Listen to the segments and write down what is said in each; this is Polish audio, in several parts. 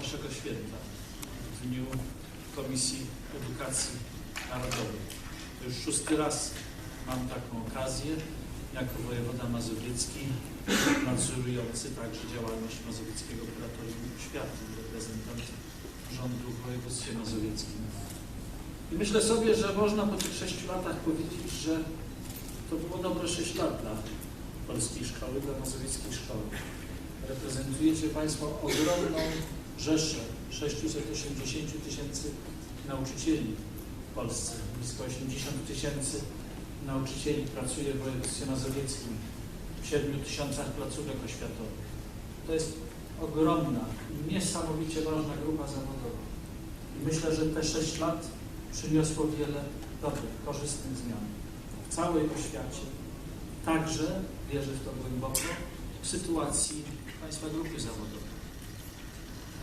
Waszego święta, w dniu Komisji Edukacji Narodowej. To już szósty raz mam taką okazję, jako wojewoda mazowiecki, nadzorujący także działalność Mazowieckiego Kuratorium Oświaty, reprezentant rządu w województwie mazowieckim. I myślę sobie, że można po tych sześciu latach powiedzieć, że to było dobre sześć lat dla polskiej szkoły, dla mazowieckiej szkoły. Reprezentujecie Państwo ogromną rzeszę 680 tysięcy nauczycieli w Polsce. Blisko 80 tysięcy nauczycieli pracuje w województwie mazowieckim, w 7 tysiącach placówek oświatowych. To jest ogromna, niesamowicie ważna grupa zawodowa. I myślę, że te 6 lat przyniosło wiele dobrych, korzystnych zmian w całej oświacie. Także, wierzę w to głęboko, w sytuacji Państwa grupy zawodowej.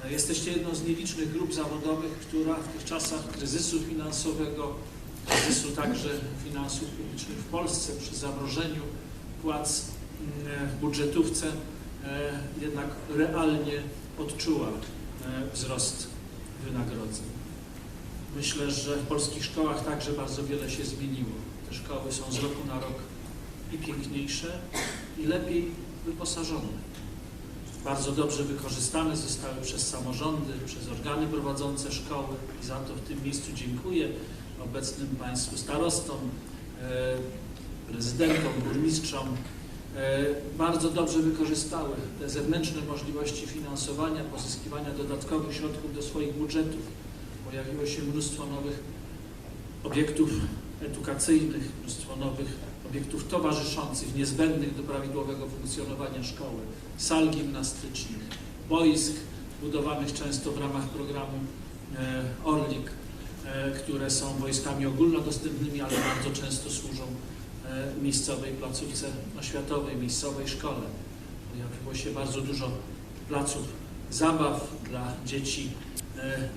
Jesteście jedną z nielicznych grup zawodowych, która w tych czasach kryzysu finansowego, kryzysu także finansów publicznych w Polsce, przy zamrożeniu płac mm, w budżetówce, e, jednak realnie odczuła e, wzrost wynagrodzeń. Myślę, że w polskich szkołach także bardzo wiele się zmieniło. Te szkoły są z roku na rok i piękniejsze, i lepiej wyposażone. Bardzo dobrze wykorzystane zostały przez samorządy, przez organy prowadzące szkoły i za to w tym miejscu dziękuję obecnym Państwu starostom, e, prezydentom, burmistrzom. E, Bardzo dobrze wykorzystały te zewnętrzne możliwości finansowania, pozyskiwania dodatkowych środków do swoich budżetów. Pojawiło się mnóstwo nowych obiektów edukacyjnych, mnóstwo nowych obiektów towarzyszących, niezbędnych do prawidłowego funkcjonowania szkoły, sal gimnastycznych, boisk budowanych często w ramach programu e, Orlik, e, które są wojskami ogólnodostępnymi, ale bardzo często służą e, miejscowej placówce oświatowej, miejscowej szkole. Pojawiło się bardzo dużo placów zabaw dla dzieci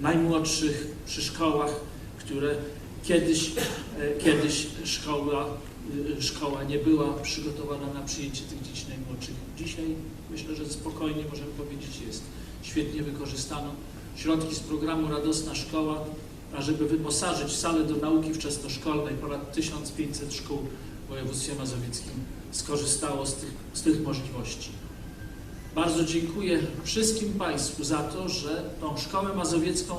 najmłodszych przy szkołach, które kiedyś, e, kiedyś szkoła, e, szkoła nie była przygotowana na przyjęcie tych dzieci najmłodszych. Dzisiaj myślę, że spokojnie możemy powiedzieć jest. Świetnie wykorzystano środki z programu Radosna Szkoła, ażeby wyposażyć salę do nauki wczesnoszkolnej. Ponad 1500 szkół w województwie mazowieckim skorzystało z tych, z tych możliwości. Bardzo dziękuję wszystkim Państwu za to, że tą szkołę mazowiecką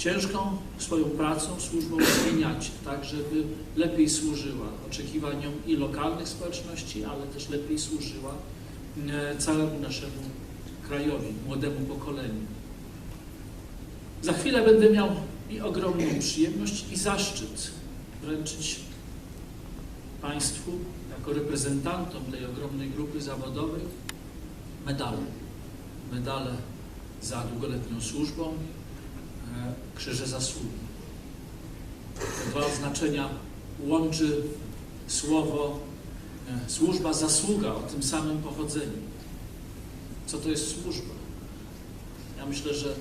ciężką swoją pracą, służbą zmieniacie, tak żeby lepiej służyła oczekiwaniom i lokalnych społeczności, ale też lepiej służyła e, całemu naszemu krajowi, młodemu pokoleniu. Za chwilę będę miał i ogromną przyjemność i zaszczyt wręczyć Państwu, jako reprezentantom tej ogromnej grupy zawodowej, medale. Medale za długoletnią służbą, krzyże zasługi. Te dwa oznaczenia łączy słowo e, służba, zasługa o tym samym pochodzeniu. Co to jest służba? Ja myślę, że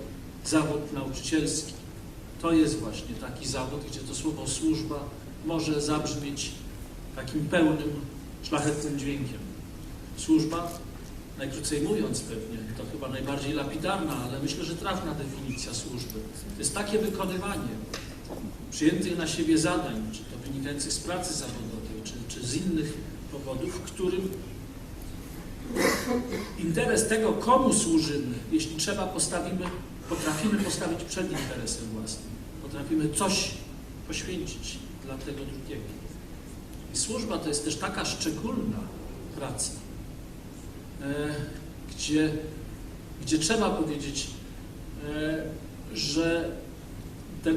zawód nauczycielski to jest właśnie taki zawód, gdzie to słowo służba może zabrzmieć takim pełnym, szlachetnym dźwiękiem. Służba, najkrócej mówiąc pewnie, to chyba najbardziej lapidarna, ale myślę, że trafna definicja służby. To jest takie wykonywanie przyjętych na siebie zadań, czy to wynikających z pracy zawodowej, czy, czy z innych powodów, w którym interes tego, komu służymy, jeśli trzeba, postawimy, potrafimy postawić przed interesem własnym. Potrafimy coś poświęcić dla tego drugiego. I służba to jest też taka szczególna praca, gdzie, gdzie trzeba powiedzieć, e, że te,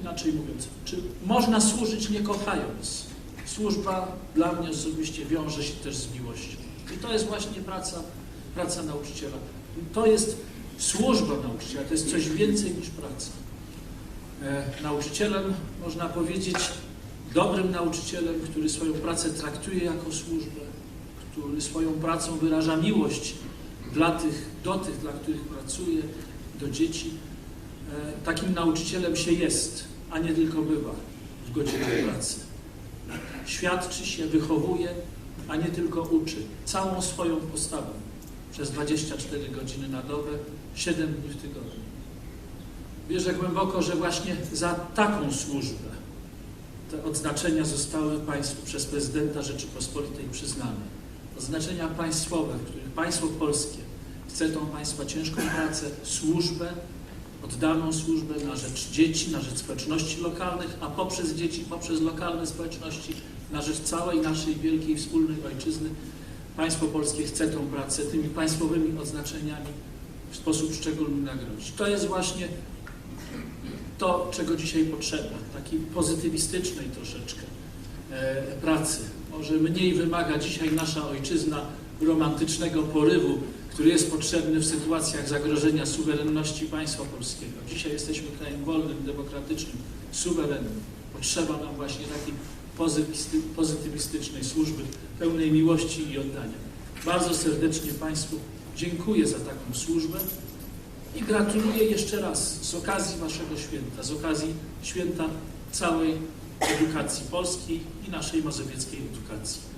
inaczej mówiąc, czy można służyć nie kochając? Służba dla mnie osobiście wiąże się też z miłością. I to jest właśnie praca, praca nauczyciela. To jest służba nauczyciela, to jest coś więcej niż praca. E, nauczycielem, można powiedzieć, dobrym nauczycielem, który swoją pracę traktuje jako służbę, który swoją pracą wyraża miłość dla tych, do tych, dla których pracuje, do dzieci. E, takim nauczycielem się jest, a nie tylko bywa w godzinach pracy. Świadczy się, wychowuje, a nie tylko uczy. Całą swoją postawą, przez 24 godziny na dobę, 7 dni w tygodniu. Wierzę głęboko, że właśnie za taką służbę te odznaczenia zostały Państwu przez prezydenta Rzeczypospolitej przyznane. Odznaczenia państwowe, w których państwo polskie. Chce tą Państwa ciężką pracę, służbę, oddaną służbę na rzecz dzieci, na rzecz społeczności lokalnych, a poprzez dzieci, poprzez lokalne społeczności, na rzecz całej naszej wielkiej wspólnej ojczyzny, państwo polskie chce tą pracę tymi państwowymi odznaczeniami w sposób szczególny nagrodzić. To jest właśnie to, czego dzisiaj potrzeba, takiej pozytywistycznej troszeczkę pracy. Może mniej wymaga dzisiaj nasza ojczyzna romantycznego porywu, który jest potrzebny w sytuacjach zagrożenia suwerenności państwa polskiego. Dzisiaj jesteśmy krajem wolnym, demokratycznym, suwerennym. Potrzeba nam właśnie takiej pozytywistycznej służby, pełnej miłości i oddania. Bardzo serdecznie Państwu dziękuję za taką służbę i gratuluję jeszcze raz z okazji Waszego święta, z okazji święta całej edukacji polskiej i naszej mazowieckiej edukacji.